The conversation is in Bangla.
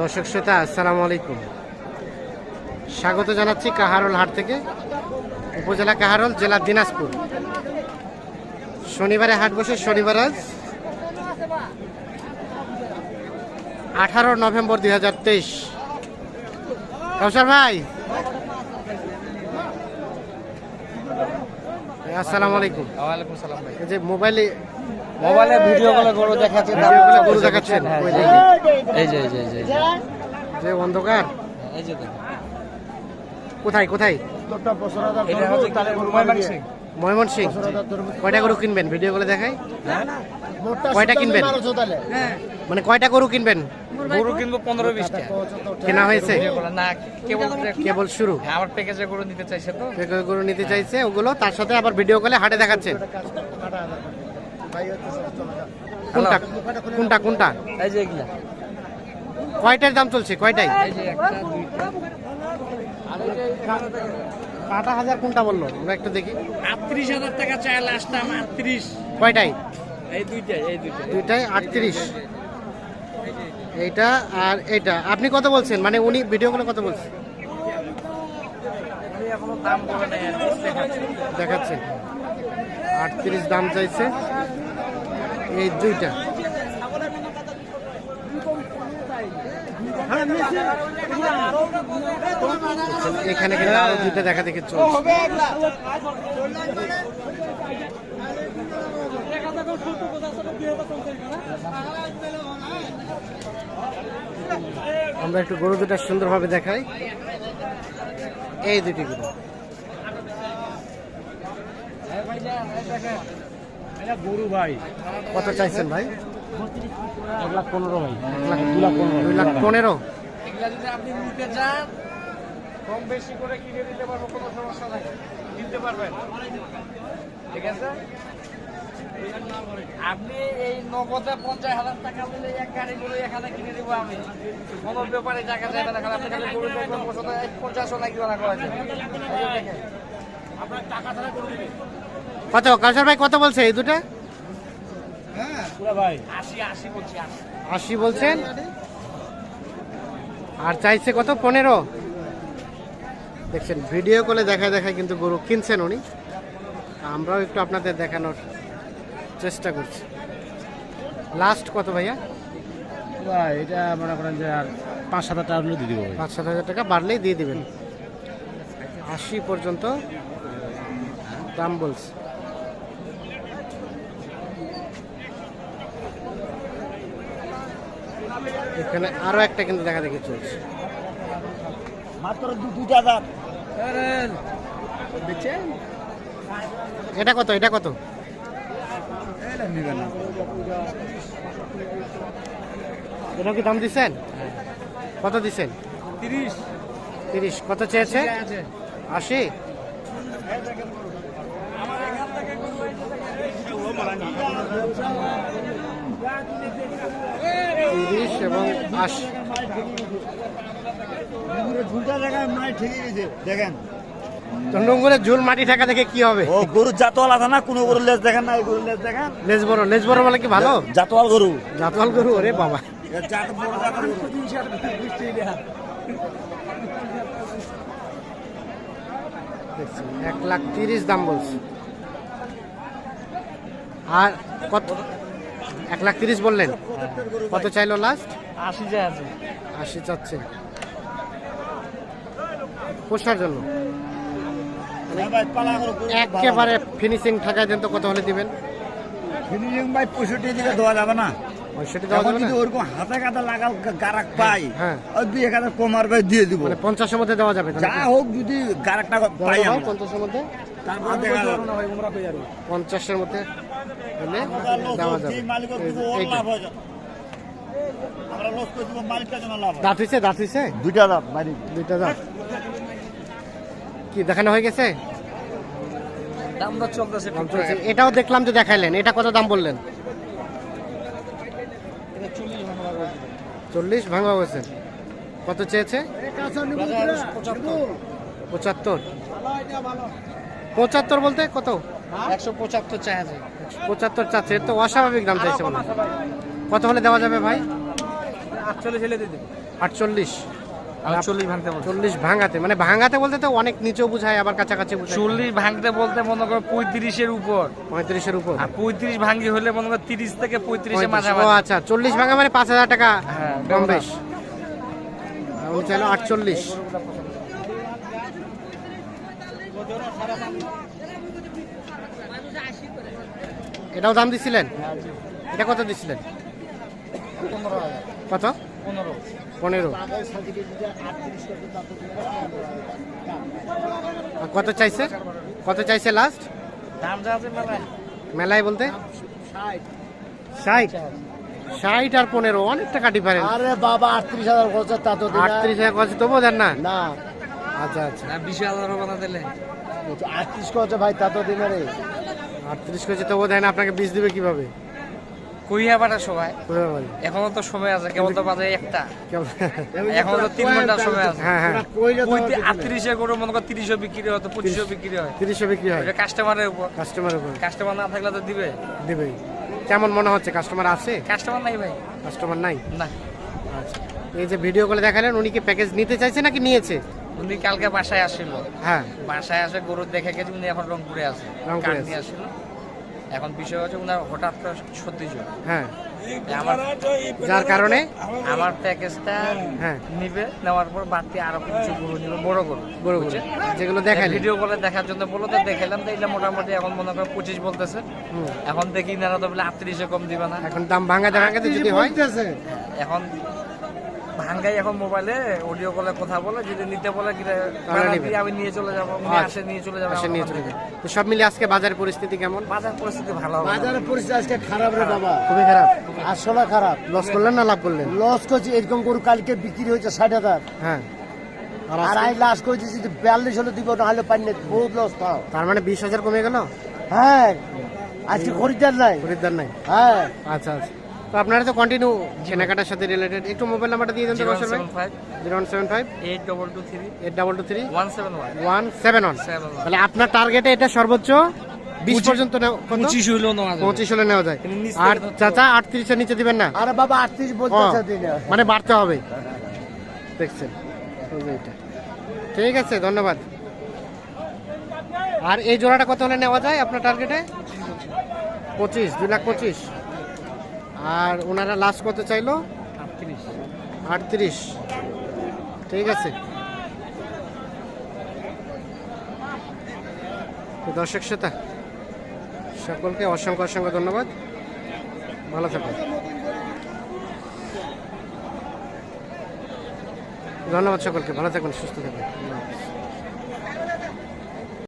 দর্শক শ্রোতা আসসালামু আলাইকুম। স্বাগত জানাচ্ছি কাহারোল হাট থেকে উপজেলা কাহারোল জেলা দিনাজপুর। শনিবারে হাট বসে শনিবার আজ আঠারো নভেম্বর দুই হাজার তেইশ। কাউসার ভাই। আসসালামু আলাইকুম। ওয়ালাইকুম সালাম ভাই। এই যে মোবাইলে মোবাইলে ভিডিও কলে গরু দেখাচ্ছে ভিডিও কলে গরু দেখাচ্ছেন? হ্যাঁ, এই যে- এই যে এই যে অন্ধকার। এই যে কোথায় কোথায়? ময়মনসিং কয়টা গরু কিনবেন? ভিডিও করে দেখাই। কয়টা কিনবেন? মানে কয়টা গরু কিনবেন? গরু কিনবো পনেরো বিশটা। কেনা হয়েছে? না কেবল কেবল শুরু। হ্যাঁ, আমার প্যাকেজে গরু নিতে চাইছে তো। যে গরু নিতে চাইছে ওগুলো। তার সাথে আবার ভিডিও কলে হাটে দেখাচ্ছেন কোনটা? কোনটা কোনটা? এই যে এগুলা। কয়টার দাম চলছে? কয়টাই? এই যে একটা দুইটা। কাটা হাজার কোনটা বলল? আমরা একটু দেখি। আটত্রিশ হাজার টাকা চাই লাস্ট আটত্রিশ। কয়টাই? এই দুইটাই এই দুইটাই। দুইটাই আটত্রিশ। এইটা আর এইটা। আপনি কত বলছেন? মানে উনি ভিডিও কলে কত বলছেন উনি আটত্রিশ দাম চাইছে। এই দুইটা। এখানে কিন্তু আরও দুইটা দেখা দেখে চলছে। আমরা একটু গরু দুটা সুন্দরভাবে দেখাই। এই দুটি গরু। গরু ভাই। কত চাইছেন ভাই? এক লাখ পনেরো ভাই। লাখ পনেরো। দুই লাখ পনেরো। এগুলা যদি আপনি নিতে চান কম বেশি করে কিনে দিতে পারব কোনো সমস্যা নাই। কিনতে পারবেন। ঠিক আছে? আপনি এই নগদে পঞ্চাশ হাজার টাকা দিলে এক গাড়ি গরু এখানে কিনে দিব আমি। কোনো ব্যাপারে টাকা যাবে না আপনি খালি গরু দেখবেন এক পঞ্চাশও নাকি আপনার টাকা ছাড়া কত? কাউসার ভাই কত বলছে এই দুটা? ভাই। আশি আশি বলছি আশি। আশি বলছেন? আর চাইছে কত? পনেরো। দেখছেন ভিডিও কলে দেখায় দেখায় কিন্তু গরু কিনছেন উনি। আমরাও একটু আপনাদের দেখানোর চেষ্টা করছি। লাস্ট কত ভাইয়া? ভাই এটা মনে করেন যে আর পাঁচ সাত হাজার টাকা হলে দিয়ে দিব পাঁচ সাত হাজার টাকা বাড়লেই দিয়ে দিবেন। আশি পর্যন্ত দাম বলছে। এখানে আরও একটা কিন্তু দেখা দেখি চলছে। মাত্র দুটা দাম এটা কত এটা কত? এটা কি দাম দিচ্ছেন? কত দিচ্ছেন? তিরিশ। তিরিশ। কত চেয়েছে? আশি? তিরিশ এবং আশি দেখেন। ঝুল মাটি ঠাকা দেখে কি হবে? ও গরু জাতওয়াল আছে না? কোনো গরুর লেজ দেখেন না গরুর লেজ দেখেন। লেজ বড় লেজ বড় বলে কি ভালো? জাতওয়াল গরু। জাতওয়াল গরু ওরে বাবা। এক লাখ তিরিশ দাম বলছে। আর কত এক লাখ তিরিশ বললেন। কত চাইলো লাস্ট আশি আছে। আশি চাচ্ছে। পোষার জন্য। একেবারে ফিনিশিং ঠাকায় দেন তো কত হলে দিবেন? ফিনিশিং ভাই পঁয়ষট্টি দিকে দেওয়া যাবে না। পঁয়ষট্টি দেওয়া যাবে যদি ওরকম হাতে লাগাল গারাক পাই হ্যাঁ। দুই এক হাজার কমার ভাই দিয়ে দিব। মানে পঞ্চাশের মধ্যে দেওয়া যাবে যা কি? হোক যদি গারাকটা দেওয়া পাই আমরা পঞ্চাশের মধ্যে? পঞ্চাশের মধ্যে দেওয়া যাবে। হয়ে হয়। দাঁত হয়েছে দাঁত হয়েছে দুইটা দাঁত বাড়ি দুইটা দাঁত। কি দেখানো হয়ে গেছে। এটাও দেখলাম যে দেখাইলেন। এটা কত দাম বললেন? চল্লিশ ভাঙা হয়েছে। কত চেয়েছে? পঁচাত্তর। পঁচাত্তর। বলতে কত? একশো পঁচাত্তর পঁচাত্তর চাচ্ছে তো অস্বাভাবিক দাম চাইছে হয়। কত হলে দেওয়া যাবে ভাই? আটচল্লিশ হলে দিদি আটচল্লিশ। চল্লিশ ভাঙতে চল্লিশ ভাঙাতে মানে ভাঙাতে বলতে তো অনেক নিচেও বুঝায় আবার কাছাকাছি চল্লিশ ভাঙতে বলতে মনে করো পঁয়ত্রিশের উপর। পঁয়ত্রিশের উপর। আর পঁয়ত্রিশ ভাঙ্গি হলে মনে করো তিরিশ থেকে পঁয়ত্রিশ। ও আচ্ছা চল্লিশ ভাঙা মানে পাঁচ হাজার টাকা হ্যাঁ, কম বেশ। চাইলো আটচল্লিশ। এটাও দাম দিছিলেন? এটা কত দিছিলেন? কত? পনেরো। কত চাইছে? কত চাইছে লাস্ট দাম মেলায়। বলতে? ষাট। ষাট? আর পনেরো অনেক টাকা ডিফারেন্স আরে বাবা আটত্রিশ হাজার খরচা তা তো আটত্রিশ হাজার কত তবু দেন না? না। আচ্ছা আচ্ছা। বিশ হাজার হবে না দিলে। আটত্রিশ খরচা ভাই তা তো দিনে রে। আটত্রিশ কেজি তবু দেয় না আপনাকে বীজ দিবে কীভাবে? সবাই এখনও তো সময় আছে কেবল তো বাজে একটা। কেমন? এখনও তো তিন ঘণ্টা সময় আছে। হ্যাঁ হ্যাঁ। আটত্রিশে করে মনে করো তিরিশও বিক্রি হয় তো পঁচিশও বিক্রি হয়। বিক্রি হয়। এটা কাস্টমারের উপর। কাস্টমার উপর। কাস্টমার না থাকলে তো দিবে। দিবেই কেমন মনে হচ্ছে? কাস্টমার আছে? কাস্টমার নাই ভাই। কাস্টমার নাই? না। আচ্ছা। এই যে ভিডিও করে দেখালেন উনি কি প্যাকেজ নিতে চাইছে নাকি নিয়েছে? উনি কালকে বাসায় আসছিল হ্যাঁ। বাসায় আসে গরু দেখে গেছে উনি এখন রংপুরে আছে। রংপুরে। আসছিল এখন বিষয় হচ্ছে ওনার হঠাৎ করে সত্যি জ্বর। হ্যাঁ। আমার যার কারণে? আমার প্যাকেজটা হ্যাঁ। নিবে নেওয়ার পর বাড়তি আরও কিছু গরু নিবে বড় গরু বড় বড় যেগুলো দেখালেন ভিডিও কলে দেখার জন্য বলো তো দেখাইলাম তো এটা মোটামুটি এখন মনে করো পঁচিশ বলতেছে। এখন দেখি না তো বলে আটত্রিশে কম দিবে না। এখন দাম ভাঙাতে ভাঙাতে যদি হয়? এখন ভাঙ্গাই এখন মোবাইলে অডিও কলে কথা বলে যদি নিতে বলে। আমি নিয়ে চলে যাব আচ্ছা। আসে নিয়ে চলে যাব আসে নিয়ে চলে। যাবে। তো সব মিলে আজকে বাজারের পরিস্থিতি কেমন? বাজার পরিস্থিতি ভালো। বাজারের পরিস্থিতি আজকে খারাপ রে বাবা। খুবই খারাপ। আসলে খারাপ। লস করলেন না লাভ করলেন? লস করছি এরকম গরু কালকে বিক্রি হয়েছে ষাট হাজার। হ্যাঁ। আর আর আই লাশ করেছি যদি বিয়াল্লিশ হলে দিব না হলে পাই না বহুত লস পাও তার মানে বিশ হাজার কমে গেল? হ্যাঁ। আজকে খরিদ্দার নাই। খরিদ্দার নাই? হ্যাঁ। আচ্ছা আচ্ছা। তো আপনারা তো কন্টিনিউ কেনাকাটার সাথে রিলেটেড একটু মোবাইল নাম্বারটা দিয়ে দেন তো বসর ভাই। Seven five. Zero one seven five. Eight double two three eight double two three one seven one one seven one তাহলে আপনার টার্গেটে এটা সর্বোচ্চ বিশ পর্যন্ত কত? পঁচিশ হইলেও নেওয়া যাবে। পঁচিশ হলে নেওয়া যায়। আর চাচা আটত্রিশের নিচে দিবেন না? আরে বাবা আটত্রিশ দিন মানে বাড়তে হবে। দেখছেন? এটা। ঠিক আছে ধন্যবাদ। আর এই জোড়াটা কত হলে নেওয়া যায় আপনার টার্গেটে পঁচিশ দুই লাখ পঁচিশ। আর ওনারা লাস্ট কত চাইলো? আটত্রিশ। ঠিক আছে। দর্শক শ্রোতা সকলকে অসংখ্য অসংখ্য ধন্যবাদ। ভালো থাকুন। ধন্যবাদ সকলকে। ভালো থাকুন সুস্থ থাকুন।